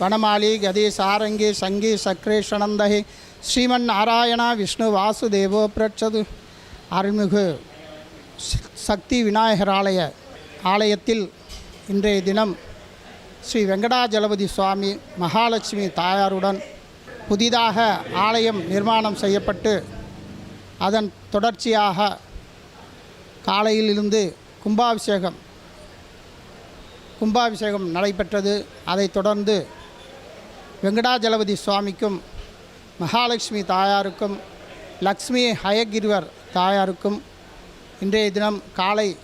வனமாலி கதி சாரங்கி சங்கி சக்ரேஷனந்தகி ஸ்ரீமன் நாராயணா விஷ்ணு வாசுதேவோ பிரச்சது. அருள்மிகு சக்தி விநாயகர் ஆலய ஆலயத்தில் இன்றைய தினம் ஸ்ரீ வெங்கடாஜலபதி சுவாமி மகாலட்சுமி தாயாருடன் புதிதாக ஆலயம் நிர்மாணம் செய்யப்பட்டு அதன் தொடர்ச்சியாக காலையிலிருந்து கும்பாபிஷேகம் கும்பாபிஷேகம் நடைபெற்றது. அதைத் தொடர்ந்து வெங்கடாஜலபதி சுவாமிக்கும் மகாலட்சுமி தாயாருக்கும் லக்ஷ்மி ஹயகிரிவர் தாயாருக்கும் இன்றைய தினம் காலை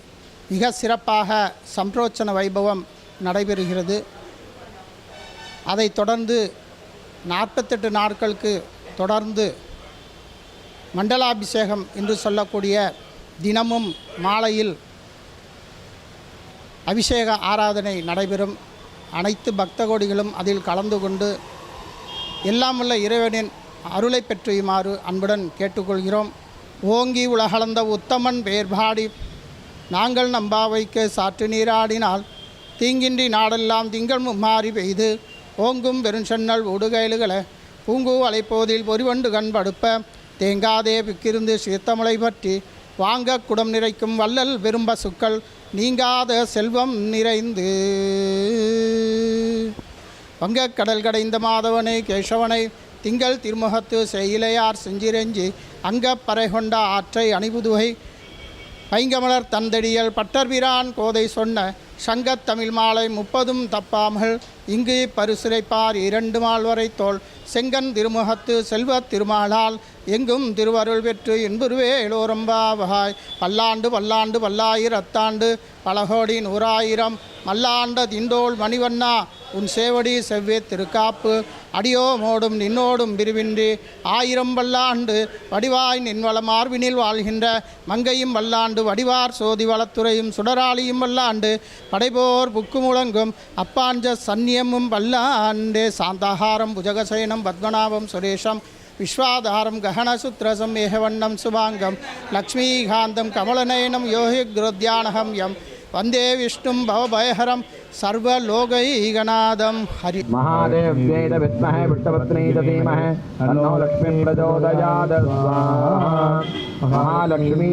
மிக சிறப்பாக சம்ரோச்சன வைபவம் நடைபெறுகிறது. அதைத் தொடர்ந்து நாற்பத்தெட்டு நாட்களுக்கு தொடர்ந்து மண்டலாபிஷேகம் என்று சொல்லக்கூடிய தினமும் மாலையில் அபிஷேக ஆராதனை நடைபெறும். அனைத்து பக்த கோடிகளும் அதில் கலந்து கொண்டு எல்லாம் உள்ள இறைவனின் அருளை பெற்றுமாறு அன்புடன் கேட்டுக்கொள்கிறோம். ஓங்கி உலகளந்த உத்தமன் பேர்பாடி நாங்கள் நம்பாவைக்கு சாற்று நீராடினால் தீங்கின்றி நாடெல்லாம் திங்கள் மும்மாறி பெய்து ஓங்கும் பெருஞ்சன்னல் உடுகைலுகளை பூங்கு அலைப்போதில் பொறிவண்டு கண்படுப்ப தேங்காதே பிக்கிருந்து சீர்த்தமலை பற்றி வாங்க குடம் நிறைக்கும் வள்ளல் பெரும்பசுக்கள் நீங்காத செல்வம் நிறைந்து. வங்கக்கடல் கடைந்த மாதவனை கேசவனை திங்கள் திருமுகத்து செய்யிலையார் செஞ்சிரெஞ்சி அங்கப்பறை கொண்ட ஆற்றை அணிபுதுகை. பைங்கமலர் தந்தடியல் பட்டர்பிரான் கோதை சொன்ன சங்கத் தமிழ் மாலை முப்பதும் தப்பாமல் இங்கு பரிசுரைப்பார் இரண்டு மால் வரை தோல். செங்கன் திருமுகத்து செல்வத் திருமாலால் எங்கும் திருவருள் பெற்று இன்புருவே இளோரம்பாவகாய் பல்லாண்டு பல்லாண்டு பல்லாயிரத்தாண்டு பலகோடி நூறாயிரம். மல்லாண்ட திண்டோள் மணிவண்ணா உன் சேவடி செவ்வே திருக்காப்பு. அடியோ மோடும் நின்னோடும் பிரிவின்றி ஆயிரம் வல்லாண்டு வடிவாய் நின்வளம் ஆர்வினில் வாழ்கின்ற மங்கையும் வல்லாண்டு வடிவார் சோதி வளத்துறையும் சுடராளியும் வல்லாண்டு படைபோர் புக்கு முழங்கும் அப்பாஞ்ச சந்நியமும் வல்லாண்டே சாந்தாகாரம் புஜகசயனம் பத்மநாபம் சுரேஷம் விஸ்வாதாரம் ககனசுத்ரசம் ஏகவண்ணம் சுபாங்கம் லக்ஷ்மீகாந்தம் கமலநயனம் யோகி குருத்யானகம் யம். வந்தே விஷ்ணும் பவபயஹரம் சர்வலோகைகநாதம் ஹரி மகாதேவ் வேத வித்மஹே விஷ்ணபத்னி தீமஹே தன்னோ லக்ஷ்மி பிரஜோதயாத மகாலக்ஷ்மி